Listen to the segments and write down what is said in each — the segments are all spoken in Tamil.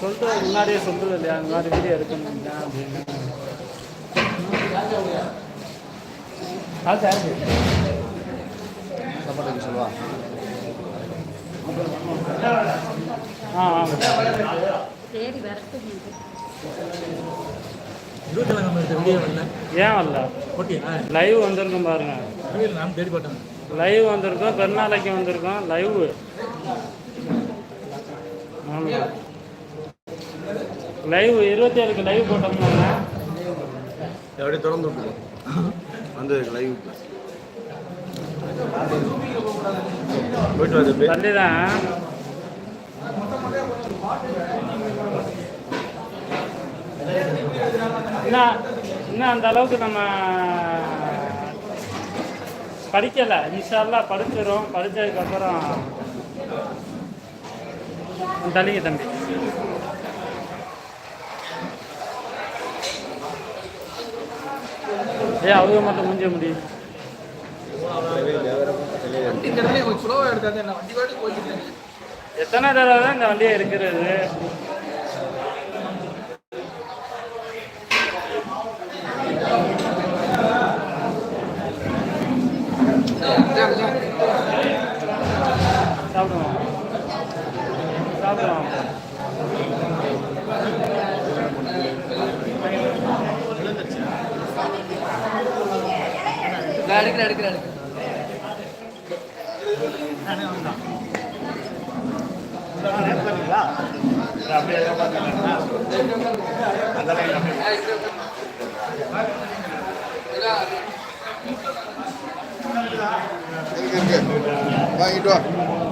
சொல்லிட்டு முன்னாடியே சொல்றது இல்லையா இந்த மாதிரி வீடியோ எடுக்கணும். அப்படின்னு ஆ சொல்லுவா ஆ ஆ சரி. வரட்டு இருபத்தி ஏழாம் தேதி வீடியோ வரல ஏன் வரல? ஓகேயா லைவ் வந்திருக்கும் பாருங்க. நான் தேடி பார்த்தேன். லைவ் வந்திருக்கோம் பெருநாளைக்கு வந்திருக்கோம். லைவ் லைவ் இருபத்தி ஏழுக்கு லைவ் போட்டோம்னா அப்படியே விட்டுருவோம் வந்து லைவ் போயிட்டு வந்து அப்படியே தள்ளி தான் இன்னும் இன்னும் அந்த அளவுக்கு நம்ம படிக்கலை. இன்ஷால்லா படிச்சிடும் படித்ததுக்கப்புறம் தள்ளிங்க தம்பி. ஏ அவங்க மட்டும் முடிஞ்ச முடியும் எத்தனை தடவை தான் இந்த வண்டியை இருக்கிறது சாப்பிடுவோம் சாப்பிடுவோம் எடுக்கிறேன் எடுக்கிறேன் வாங்கிட்டு வா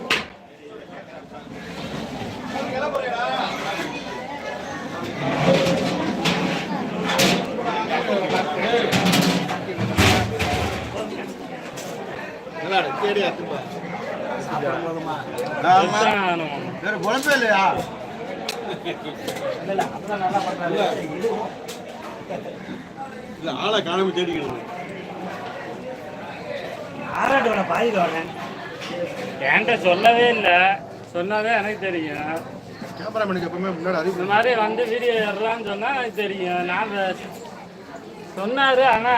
வேற குழப்பம் இல்லையா? இல்ல ஆளை காணாம தேடிக்கணும் ஆறாட்டோட பாதியில் வரேன் என்கிட்ட சொல்லவே இல்லை. சொன்னாவே எனக்கு தெரியும். கேமராமேனுக்கு எப்பவுமே முன்னாடி இந்த மாதிரி வந்து வீடியோ எடுறான்னு சொன்னா எனக்கு தெரியும். நான் சொன்னாரு ஆனா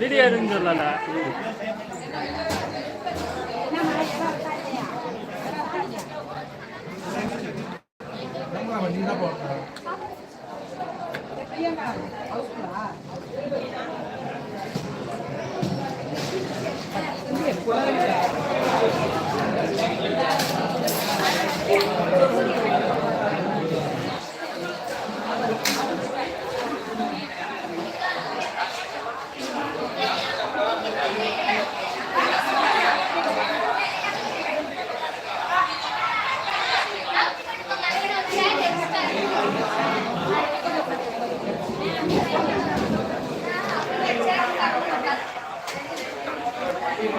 வீடியோ எடுன்னு சொல்லலை. நீ தான் போகணும் பிரியங்கா